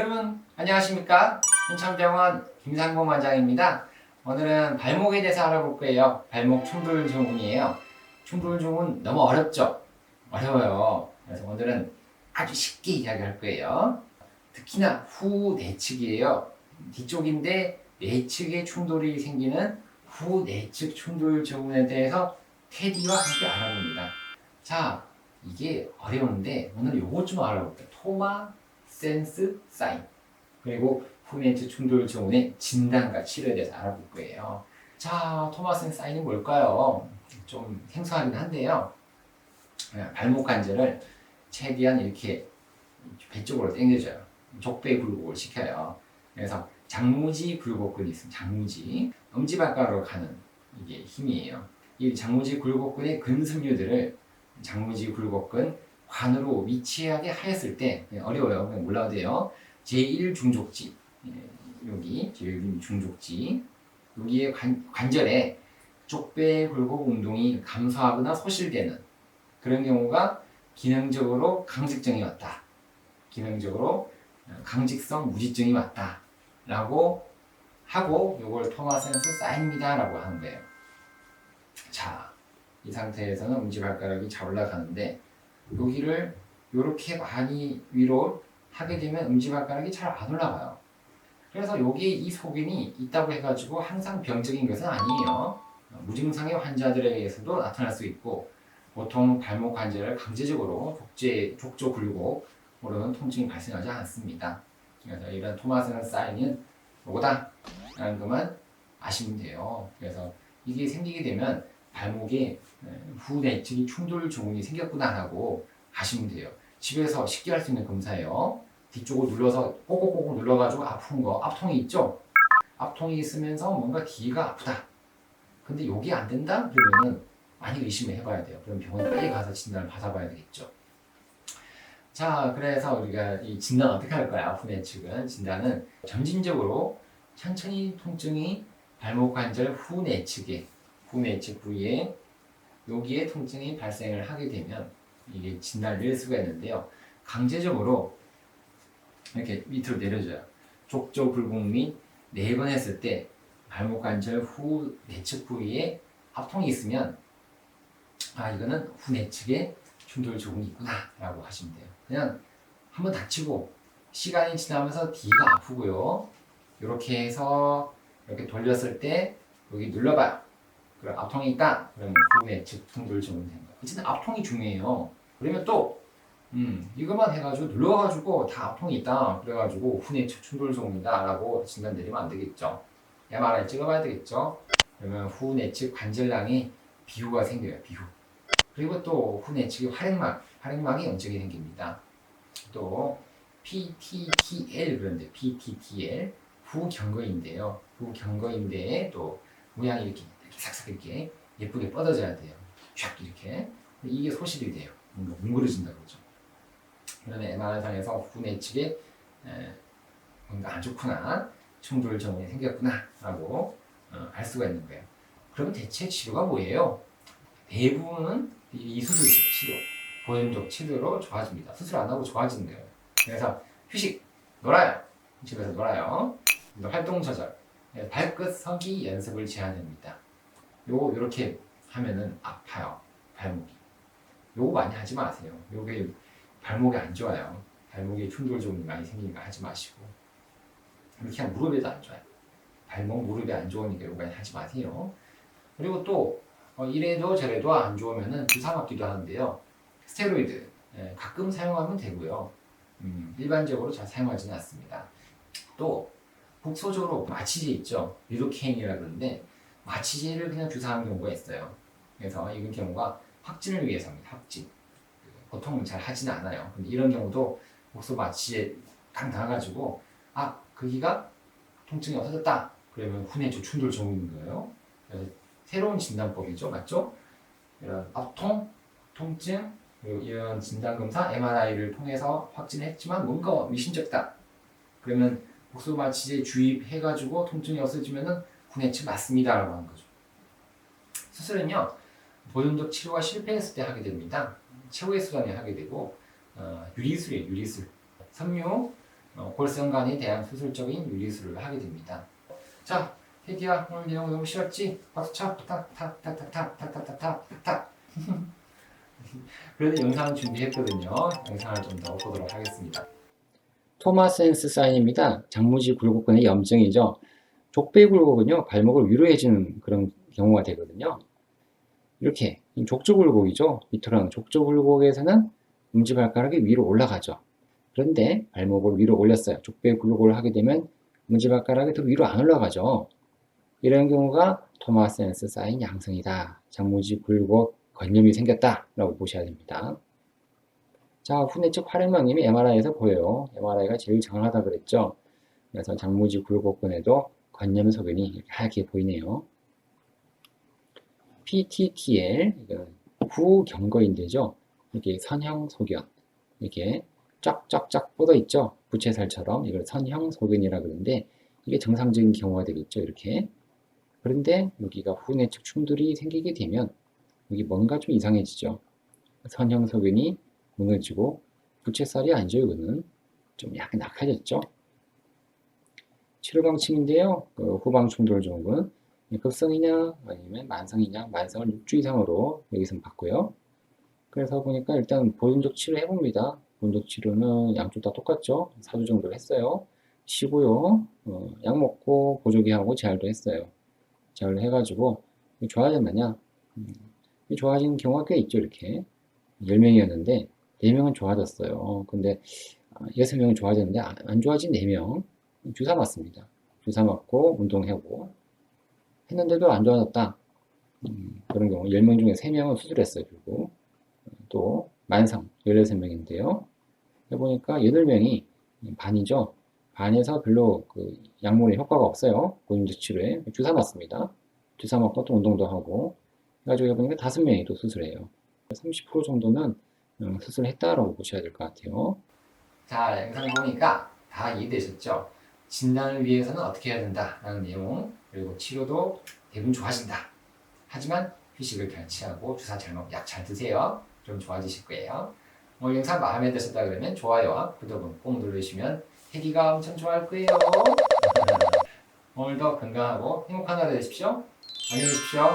여러분 안녕하십니까? 인천병원 김상봉 원장입니다. 오늘은 발목에 대해서 알아볼 거예요. 발목 충돌 증후군이에요. 충돌 증후군 너무 어렵죠? 어려워요. 그래서 오늘은 아주 쉽게 이야기할 거예요. 특히나 후 내측이에요. 뒤쪽인데 내측에 충돌이 생기는 후 내측 충돌 증후군에 대해서 테디와 함께 알아봅니다. 자 이게 어려운데 오늘 요것 좀 알아볼게요. 토마 센스 사인 그리고 후멘트 충돌 증후군의 진단과 치료에 대해서 알아볼 거예요. 자, 토마스 사인이 뭘까요? 좀 생소하긴 한데요. 예, 발목 관절을 최대한 이렇게 배 쪽으로 당겨줘요. 족배 굴곡을 시켜요. 그래서 장무지 굴곡근이 있습니다. 장무지. 엄지발가락으로 가는 이게 힘이에요. 이 장무지 굴곡근의 근섬유들을 장무지 굴곡근 관으로 위치하게 하였을 때 예, 어려워요. 그냥 몰라도 돼요. 제1 중족지 예, 여기 제1 중족지 여기에 관, 관절에 쪽배 굴곡 운동이 감소하거나 소실되는 그런 경우가 기능적으로 강직증이 왔다. 기능적으로 어, 강직성 무지증이 왔다. 라고 하고 요걸 토마센스 사인입니다 라고 하는 거예요. 자, 이 상태에서는 엄지발가락이 잘 올라가는데 여기를 이렇게 많이 위로 하게 되면 엄지발가락이 잘 안 올라가요. 그래서 여기에 이 속인이 있다고 해가지고 항상 병적인 것은 아니에요. 무증상의 환자들에 의해서도 나타날 수 있고 보통 발목 관절을 강제적으로 족제, 족조 굴곡으로는 통증이 발생하지 않습니다. 그래서 이런 토마스는 사인은 뭐다? 라는 것만 아시면 돼요. 그래서 이게 생기게 되면 발목에 후 내 측이 충돌 증후군이 생겼구나라고 아시면 돼요. 집에서 쉽게 할 수 있는 검사예요. 뒤쪽을 눌러서 꼬꼬꼬꼬 눌러가지고 아픈 거, 앞통이 있죠? 앞통이 있으면서 뭔가 뒤가 아프다. 근데 여기 안 된다? 그러면은 많이 의심을 해봐야 돼요. 그럼 병원에 빨리 가서 진단을 받아봐야 되겠죠. 자, 그래서 우리가 이 진단 어떻게 할 거야? 아픈 내측은 진단은 점진적으로 천천히 통증이 발목 관절 후 내측에 부위에 여기에 통증이 발생을 하게 되면 이게 진단을 수가 있는데요. 강제적으로 이렇게 밑으로 내려줘요. 족저 굴곡 및 네 번 했을 때 발목 관절 후 내측 부위에 합통이 있으면 아 이거는 후 내측에 충돌 조근이 있구나라고 하시면 돼요. 그냥 한번 다치고 시간이 지나면서 뒤가 아프고요. 이렇게 해서 이렇게 돌렸을 때 여기 눌러봐요. 그럼 앞통이 있다. 그러면 후 내측 충돌 조근이 된 거예요. 어쨌든 앞통이 중요해요. 그러면 또 음, 이것만 해가지고 눌러가지고 다 앞통이 있다. 그래가지고 후내측 충돌종이다 라고 진단 내리면 안 되겠죠. MRI 찍어봐야 되겠죠. 그러면 후 내측 관절낭에 비후가 생겨요. 비후. 그리고 또 후 내측에 활액막, 활액막이 염증이 생깁니다. 또 PTTL 그런데 PTTL 후경거인데요. 후경거인대에 또 모양이 이렇게, 삭삭 이렇게 예쁘게 뻗어져야 돼요. 쫙 이렇게. 이게 소실이 돼요. 뭔가 뭉그러진다 그러죠. 그러면 MRI상에서 후내측에 에, 뭔가 안 좋구나 충돌 증후군이 생겼구나라고 어, 알 수가 있는 거예요. 그러면 대체 치료가 뭐예요? 대부분은 이 수술이죠 치료 보존적 치료로 좋아집니다. 수술 안 하고 거예요. 그래서 휴식 놀아요 집에서 놀아요. 활동 조절 네, 발끝 서기 연습을 제한합니다. 요거 이렇게 하면은 아파요 발목이. 요거 많이 하지 마세요. 요게 발목이 안 좋아요. 발목에 충돌 증후군이 많이 생기니까 하지 마시고 이렇게 무릎에도 안 좋아요. 발목 무릎이 안 좋으니까 요거 하지 마세요. 그리고 또 어, 이래도 저래도 안 좋으면은 맞기도 하는데요. 스테로이드 예, 가끔 사용하면 되고요. 음, 일반적으로 잘 사용하지는 않습니다. 또 국소적으로 마취제 있죠. 리도케인이라 그러는데 마취제를 그냥 주사하는 경우가 있어요. 그래서 이런 경우가 확진을 위해서입니다. 확진. 보통은 잘 하지는 않아요. 근데 이런 경우도 목소 마취에 딱 나가지고 아 거기가 통증이 없어졌다. 그러면 후내주 충돌 증후인 거예요. 새로운 진단법이죠, 맞죠? 이런 앞통, 통증, 이런 진단 검사 MRI를 통해서 확진했지만 뭔가 미신적이다. 그러면 목소 마취제 주입해가지고 통증이 없어지면은 후내치 맞습니다라고 하는 거죠. 수술은요 보존적 치료가 실패했을 때 하게 됩니다. 최후의 수단에 하게 되고 어, 유리술이에요 유리술 섬유 어, 골선관에 대한 수술적인 유리술을 하게 됩니다. 자, 테디야 오늘 내용 너무 싫었지? 박수 쳐, 탁탁탁탁탁탁탁탁탁탁탁. 그래도 영상을 준비했거든요. 영상을 좀 더 보도록 하겠습니다. 토마스 앤스 사인입니다. 장무지 굴곡근의 염증이죠. 족배 굴곡은요 발목을 위로 해주는 그런 경우가 되거든요. 이렇게 족저 굴곡이죠. 하는 족저 굴곡에서는 엄지발가락이 위로 올라가죠. 그런데 발목을 위로 올렸어요. 족배 굴곡을 하게 되면 엄지발가락이 더 위로 안 올라가죠. 이런 경우가 토마스 앤스 사인 양성이다. 장무지 굴곡 건염이 생겼다 라고 보셔야 됩니다. 자, 후내 측 활액망님이 MRI에서 보여요. MRI가 제일 정확하다 그랬죠. 그래서 장무지 굴곡근에도 관념 소견이 이렇게 하얗게 보이네요. PTTL, 이건 후경거인대죠. 이렇게 선형 소견, 이렇게 쫙쫙쫙 뻗어 있죠. 부채살처럼 이걸 선형 소견이라 그러는데 이게 정상적인 경우가 되겠죠. 이렇게. 그런데 여기가 후내측 충돌이 생기게 되면 여기 뭔가 좀 이상해지죠. 선형 소견이 무너지고 부채살이 아니죠. 이거는 좀 약간 낙하졌죠. 치료 방침인데요. 그 후방 충돌 증후군 급성이냐 아니면 만성이냐 만성을 6주 이상으로 여기서 봤고요. 그래서 보니까 일단 보존적 치료 해봅니다. 보존적 치료는 양쪽 다 똑같죠. 4주 정도 했어요. 쉬고요. 어, 약 먹고 보조기 하고 재활도 했어요. 재활을 해가지고 좋아졌느냐? 음, 좋아진 경우가 꽤 있죠. 이렇게 10명이었는데 4명은 좋아졌어요. 근데 6명은 좋아졌는데 안- 안 좋아진 4명 주사 맞습니다. 주사 맞고 운동하고 했는데도 안 좋아졌다. 음, 그런 경우 10명 중에 3명은 수술했어요. 결국 또 만성 16명인데요. 해보니까 8명이 반이죠. 반에서 별로 그 약물의 효과가 없어요. 고임적 치료에 주사 맞습니다. 주사 맞고 또 운동도 하고 해가지고 해보니까 5명이 또 수술해요. 30% 정도는 음, 수술했다라고 보셔야 될 것 같아요. 자, 영상 보니까 다 이해되셨죠? 진단을 위해서는 어떻게 해야 된다라는 내용 그리고 치료도 대부분 좋아진다. 하지만 휴식을 결치하고 주사 잘 먹고 약 잘 드세요. 좀 좋아지실 거예요. 오늘 영상 마음에 드셨다 그러면 좋아요와 구독은 꼭 누르시면 혜기가 엄청 좋아할 거예요. 오늘도 건강하고 행복한 하루 되십시오. 안녕히 계십시오.